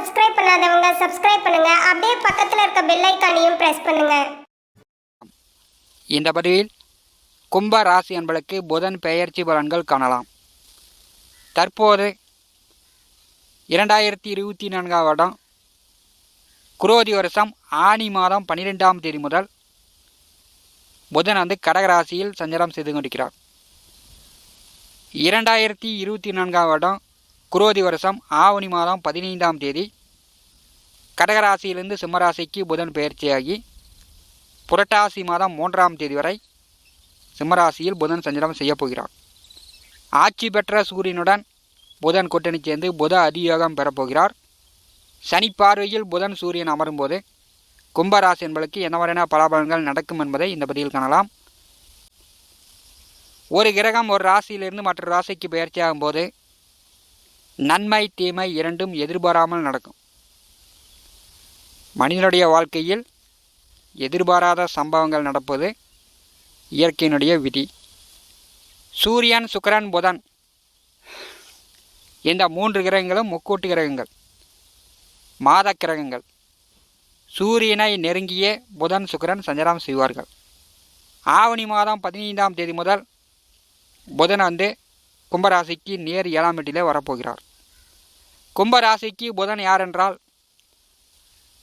Subscribe பண்ணாதவங்க subscribe பண்ணுங்க. அப்படியே பக்கத்தில் இருக்க பெல் ஐக்கானையும் பிரஸ் பண்ணுங்க. இந்த பதிவில் கும்ப ராசி என்பதற்கு புதன் பெயர்ச்சி பலன்கள் காணலாம். தற்போது இரண்டாயிரத்தி இருபத்தி நான்காம் வருடம் குரோதி வருஷம் ஆனி மாதம் பன்னிரெண்டாம் தேதி முதல் புதன் வந்து கடகராசியில் சஞ்சாரம் செய்து கொண்டிருக்கிறார். இரண்டாயிரத்தி இருபத்தி நான்காம் வருடம் குரோதி வருஷம் ஆவணி மாதம் பதினைந்தாம் தேதி கடகராசியிலிருந்து சிம்மராசிக்கு புதன் பெயர்ச்சியாகி புரட்டாசி மாதம் மூன்றாம் தேதி வரை சிம்மராசியில் புதன் சஞ்சாரம் செய்யப் போகிறார். ஆட்சி பெற்ற சூரியனுடன் புதன் கூட்டணி சேர்ந்து புத அதியோகம் பெறப்போகிறார் சனி பார்வையில் புதன் சூரியன் அமரும்போது கும்பராசி என்பதற்கு என்ன மாதிரியான பலாபலன்கள் நடக்கும் என்பதை இந்த பதிவில் காணலாம். ஒரு கிரகம் ஒரு ராசியிலிருந்து மற்ற ராசிக்கு பயிற்சியாகும் போது நன்மை தீமை இரண்டும் எதிர்பாராமல் நடக்கும். மனிதனுடைய வாழ்க்கையில் எதிர்பாராத சம்பவங்கள் நடப்பது இயற்கையினுடைய விதி. சூரியன் சுக்கரன் புதன் இந்த மூன்று கிரகங்களும் முக்கூட்டு கிரகங்கள் மாத கிரகங்கள். சூரியனை நெருங்கிய புதன் சுக்கிரன் சஞ்சாரம் செய்வார்கள். ஆவணி மாதம் பதினைந்தாம் தேதி முதல் புதன் வந்து கும்பராசிக்கு நேர் ஏழாம் வீட்டிலே வரப்போகிறார். கும்பராசிக்கு புதன் யார் என்றால்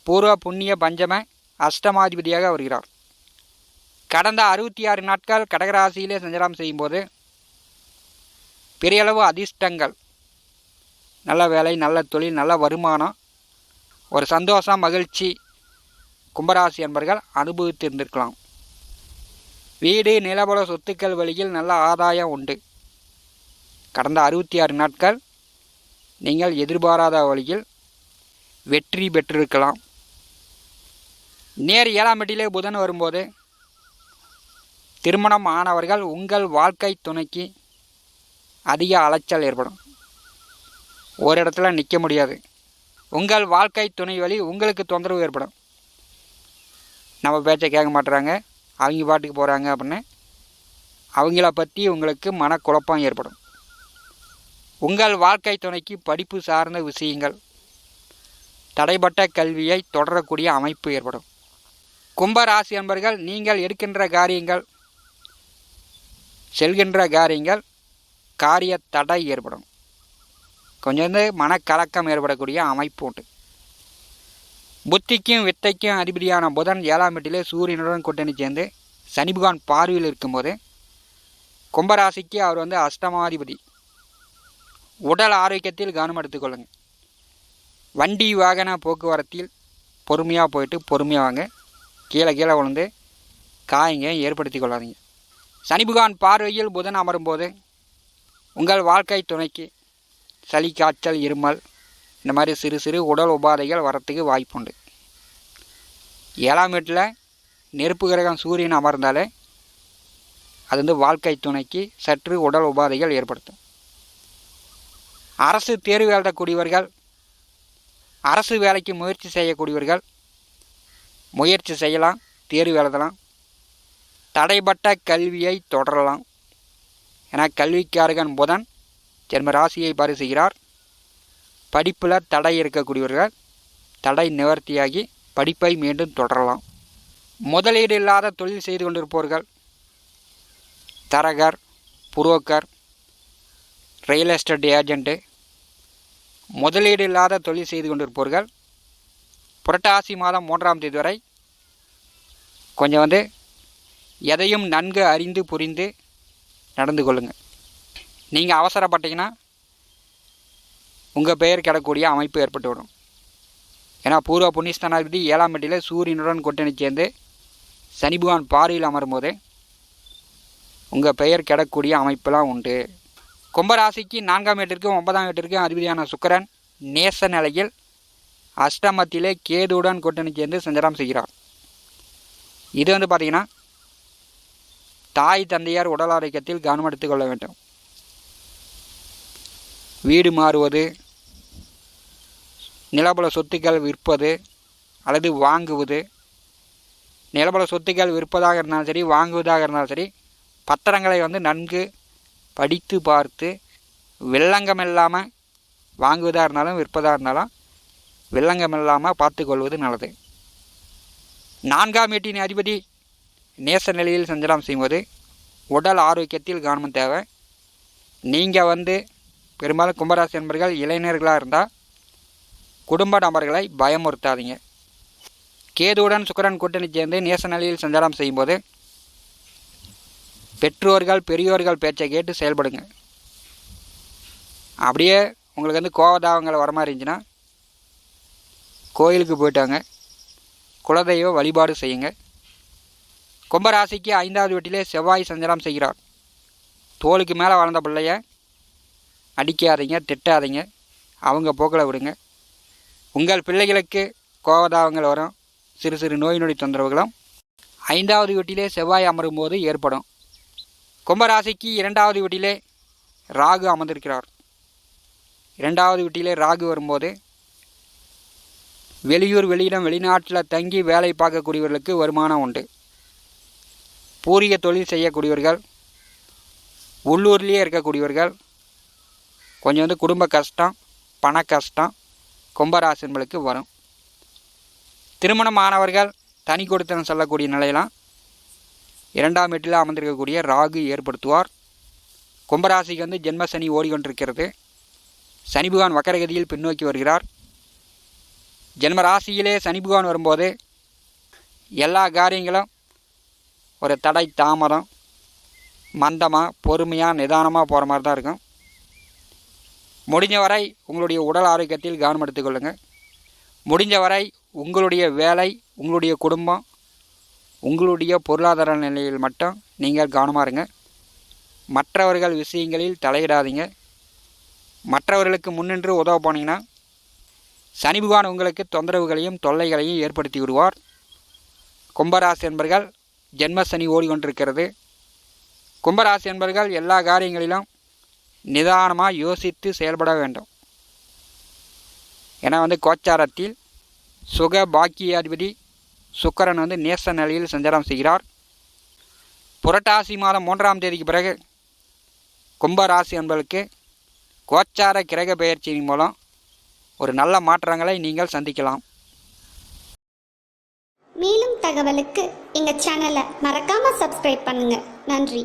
பூர்வ புண்ணிய பஞ்சம அஷ்டமாதிபதியாக வருகிறார். கடந்த அறுபத்தி ஆறு நாட்கள் கடகராசியிலே சஞ்சலம் செய்யும்போது பெரியளவு அதிர்ஷ்டங்கள். நல்ல வேலை நல்ல தொழில் நல்ல வருமானம் ஒரு சந்தோஷம் மகிழ்ச்சி கும்பராசி என்பர்கள் அனுபவித்திருந்திருக்கலாம். வீடு நிலபல சொத்துக்கள் வழியில் நல்ல ஆதாயம் உண்டு. கடந்த அறுபத்தி ஆறு நாட்கள் நீங்கள் எதிர்பாராத வழியில் வெற்றி பெற்றிருக்கலாம். நேர் ஏழாம் வீட்டிலே புதன் வரும்போது திருமணம் ஆனவர்கள் உங்கள் வாழ்க்கை துணைக்கு அதிக அலைச்சல் ஏற்படும். ஒரு இடத்துல நிற்க முடியாது. உங்கள் வாழ்க்கை துணை வழி உங்களுக்கு தொந்தரவு ஏற்படும். நம்ம பேச்சை கேட்க மாட்டுறாங்க அவங்க பாட்டுக்கு போகிறாங்க அப்படின்னு. அவங்கள பற்றி உங்களுக்கு மனக்குழப்பம் ஏற்படும். உங்கள் வாழ்க்கை துணைக்கு படிப்பு சார்ந்த விஷயங்கள். தடைப்பட்ட கல்வியை தொடரக்கூடிய அமைப்பு ஏற்படும். கும்பராசி என்பர்கள் நீங்கள் எடுக்கின்ற காரியங்கள் செல்கின்ற காரியங்கள் காரிய தடை ஏற்படும். கொஞ்சம் மனக்கலக்கம் ஏற்படக்கூடிய அமைப்பு உண்டு. புத்திக்கும் வித்தைக்கும் அதிபதியான புதன் ஏழாம் வீட்டிலே சூரியனுடன் கூட்டணி சேர்ந்து சனிபகவான் பார்வையில் இருக்கும்போது கும்பராசிக்கு அவர் வந்து அஷ்டமாதிபதி. உடல் ஆரோக்கியத்தில் கவனம் எடுத்துக்கொள்ளுங்க வண்டி வாகன போக்குவரத்தில் பொறுமையாக போயிட்டு பொறுமையாக வாங்க. கீழே கீழே விழுந்து காயங்க ஏற்படுத்தி கொள்ளாதீங்க. சனிபுகான் பார்வையில் புதன் அமரும்போது உங்கள் வாழ்க்கை துணைக்கு சளி காய்ச்சல் இருமல் இந்த மாதிரி சிறு சிறு உடல் உபாதைகள் வரத்துக்கு வாய்ப்புண்டு ஏழாம் வீட்டில் நெருப்பு கிரகம் சூரியன் அமர்ந்தாலே அது வந்து வாழ்க்கை துணைக்கு சற்று உடல் உபாதைகள் ஏற்படுத்தும். அரசு தேர்வு எழுதக்கூடியவர்கள் அரசு வேலைக்கு முயற்சி செய்யக்கூடியவர்கள் முயற்சி செய்யலாம் தேர்வு எழுதலாம். தடைப்பட்ட கல்வியை தொடரலாம். ஏன்னா கல்விக்காரகன் புதன் ஜென்ம ராசியை பரிசுகிறார். படிப்பில் தடை இருக்கக்கூடியவர்கள் தடை நிவர்த்தியாகி படிப்பை மீண்டும் தொடரலாம். முதலீடு இல்லாத தொழில் செய்து கொண்டிருப்பவர்கள் தரகர் புரோக்கர் ரியல் எஸ்டேட் ஏஜெண்ட்டு முதலீடு இல்லாத தொழில் செய்து கொண்டிருப்பவர்கள் புரட்டாசி மாதம் மூன்றாம் தேதி வரை கொஞ்சம் வந்து எதையும் நன்கு அறிந்து புரிந்து நடந்து கொள்ளுங்கள் நீங்கள் அவசரப்பட்டீங்கன்னா உங்கள் பெயர் கிடக்கூடிய அமைப்பு ஏற்பட்டு விடும். ஏன்னா பூர்வ புண்ணியஸ்தானாதிபதி ஏழாம் வீட்டில் சூரியனுடன் கூட்டணி சேர்ந்து சனி பகவான் பார்வையில் அமரும்போது உங்கள் பெயர் கிடக்கூடிய அமைப்பெல்லாம் உண்டு. கும்பராசிக்கு நான்காம் வீட்டிற்கும் ஒன்பதாம் வீட்டிற்கும் அதிபதியான சுக்கரன் நேச நிலையில் அஷ்டமத்திலே கேதுவுடன் கூட்டணி சேர்ந்து சஞ்சாரம் செய்கிறார். இது வந்து பார்த்திங்கன்னா தாய் தந்தையார் உடல் ஆரோக்கியத்தில் கவனம் எடுத்துக்கொள்ள வேண்டும். வீடு மாறுவது நிலபல சொத்துக்கள் விற்பது அல்லது வாங்குவது நிலபல சொத்துக்கள் விற்பதாக இருந்தாலும் சரி வாங்குவதாக இருந்தாலும் சரி பத்திரங்களை வந்து நன்கு படித்து பார்த்து வில்லங்கம் இல்லாமல் வாங்குவதாக இருந்தாலும் விற்பதாக இருந்தாலும் வில்லங்கம் இல்லாமல் பார்த்துக்கொள்வது நல்லது. நான்காம் எட்டின் அதிபதி நேச நிலையில் சஞ்சலம் செய்யும்போது உடல் ஆரோக்கியத்தில் கவனம் தேவை. நீங்கள் வந்து பெரும்பாலும் கும்பராசி என்பர்கள் இளைஞர்களாக இருந்தால் குடும்ப நபர்களை பயமுறுத்தாதீங்க. கேதுவுடன் சுக்கரன் கூட்டணி சேர்ந்து நேச நிலையில் சஞ்சாரம் செய்யும்போது பெற்றோர்கள் பெரியோர்கள் பேச்சை கேட்டு செயல்படுங்க. அப்படியே உங்களுக்கு வந்து கோவதாவங்களை வர மாதிரி இருந்துச்சுன்னா கோயிலுக்கு போயிட்டாங்க. குலதெய்வ வழிபாடு செய்யுங்க. கும்பராசிக்கு ஐந்தாவது வீட்டிலே செவ்வாய் சஞ்சலம் செய்கிறார். தோலுக்கு மேலே வளர்ந்த பிள்ளைய அடிக்காதீங்க திட்டாதீங்க. அவங்க போக்கில் விடுங்க. உங்கள் பிள்ளைகளுக்கு கோவதாவங்கள் வரும். சிறு சிறு நோய் நொடி தொந்தரவுகளும். ஐந்தாவது வீட்டிலே செவ்வாய் அமரும் போது ஏற்படும். கும்பராசிக்கு இரண்டாவது வீட்டிலே ராகு அமர்ந்திருக்கிறார். இரண்டாவது வீட்டிலே ராகு வரும்போது வெளியூர் வெளியிடம் வெளிநாட்டில் தங்கி வேலை பார்க்கக்கூடியவர்களுக்கு வருமானம் உண்டு. பூரிய தொழில் செய்யக்கூடியவர்கள் உள்ளூர்லேயே இருக்கக்கூடியவர்கள் கொஞ்சம் வந்து குடும்ப கஷ்டம் பண கஷ்டம் கும்பராசின்களுக்கு வரும். திருமணமானவர்கள் தனி கொடுத்தனம் சொல்லக்கூடிய நிலையெல்லாம் இரண்டாம் வீட்டில் அமர்ந்திருக்கக்கூடிய ராகு ஏற்படுத்துவார். கும்பராசிக்கு வந்து ஜென்ம சனி ஓடிக்கொண்டிருக்கிறது. சனி பகவான் வக்கரகதியில் பின்னோக்கி வருகிறார். ஜென்ம ராசியிலே சனி பகவான் வரும்போது எல்லா காரியங்களும் ஒரு தடை தாமதம் மந்தமாக பொறுமையாக நிதானமாக போகிற மாதிரி தான் இருக்கும். முடிஞ்ச வரை உங்களுடைய உடல் ஆரோக்கியத்தில் கவனம் எடுத்துக்கொள்ளுங்கள் முடிஞ்ச வரை உங்களுடைய வேலை உங்களுடைய குடும்பம் உங்களுடைய பொருளாதார நிலையில் மட்டும் நீங்கள் கவனமாக இருங்க. மற்றவர்கள் விஷயங்களில் தலையிடாதீங்க. மற்றவர்களுக்கு முன்னின்று உதவ போனீங்கன்னா சனி பகவான் உங்களுக்கு தொந்தரவுகளையும் தொல்லைகளையும் ஏற்படுத்தி விடுவார். கும்பராசி என்பர்கள் ஜென்ம சனி ஓடிக்கொண்டிருக்கிறது. கும்பராசி என்பர்கள் எல்லா காரியங்களிலும் நிதானமாக யோசித்து செயல்பட வேண்டும். ஏன்னா வந்து கோச்சாரத்தில் சுக பாக்கியாதிபதி சுக்கரன் வந்து நேச நிலையில் சஞ்சாரம் செய்கிறார். புரட்டாசி மாதம் மூன்றாம் தேதிக்கு பிறகு கும்பராசி என்பதற்கு கோச்சார கிரக பெயர்ச்சியின் மூலம் ஒரு நல்ல மாற்றங்களை நீங்கள் சந்திக்கலாம். மேலும் தகவலுக்கு எங்கள் சேனலை மறக்காமல் சப்ஸ்கிரைப் பண்ணுங்கள் நன்றி.